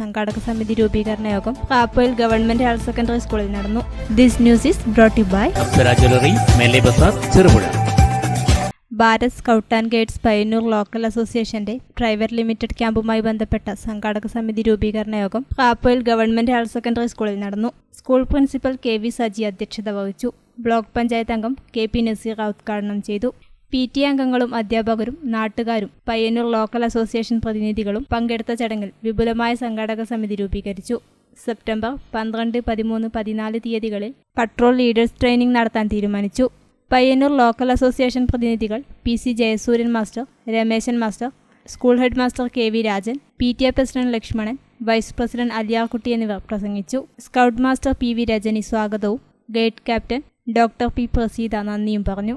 സംഘാടക സമിതി രൂപീകരണ യോഗം കാപ്പോയിൽ ഗവൺമെന്റ് ഹയർ സെക്കൻഡറി സ്കൂളിൽ നടന്നു. This news is brought by Cherupuzha. Bharat scout and guides Payyanur local അസോസിയേഷന്റെ പ്രൈവറ്റ് ലിമിറ്റഡ് ക്യാമ്പുമായി ബന്ധപ്പെട്ട സംഘാടക സമിതി രൂപീകരണ യോഗം കാപ്പോയിൽ ഗവൺമെന്റ് ഹയർ സെക്കൻഡറി സ്കൂളിൽ നടന്നു. School principal K V Saji അധ്യക്ഷത വഹിച്ചു. ബ്ലോക്ക് പഞ്ചായത്ത് അംഗം കെ പി നസീറ ഉദ്ഘാടനം ചെയ്തു. പി ടി അംഗങ്ങളും അധ്യാപകരും നാട്ടുകാരും പയ്യന്നൂർ ലോക്കൽ അസോസിയേഷൻ പ്രതിനിധികളും പങ്കെടുത്ത ചടങ്ങിൽ വിപുലമായ സംഘാടക സമിതി രൂപീകരിച്ചു. സെപ്റ്റംബർ പന്ത്രണ്ട് പതിമൂന്ന് പതിനാല് തീയതികളിൽ പട്രോൾ ലീഡേഴ്സ് ട്രെയിനിംഗ് നടത്താൻ തീരുമാനിച്ചു. പയ്യന്നൂർ ലോക്കൽ അസോസിയേഷൻ പ്രതിനിധികൾ P C Jayasooryan master Rameshan master school head master K V Rajan P T A president Lakshmanan vice president Aliyarkutty എന്നിവർ പ്രസംഗിച്ചു. Scout master P V Rajani സ്വാഗതവും guide captain doctor P Praseetha നന്ദിയും പറഞ്ഞു.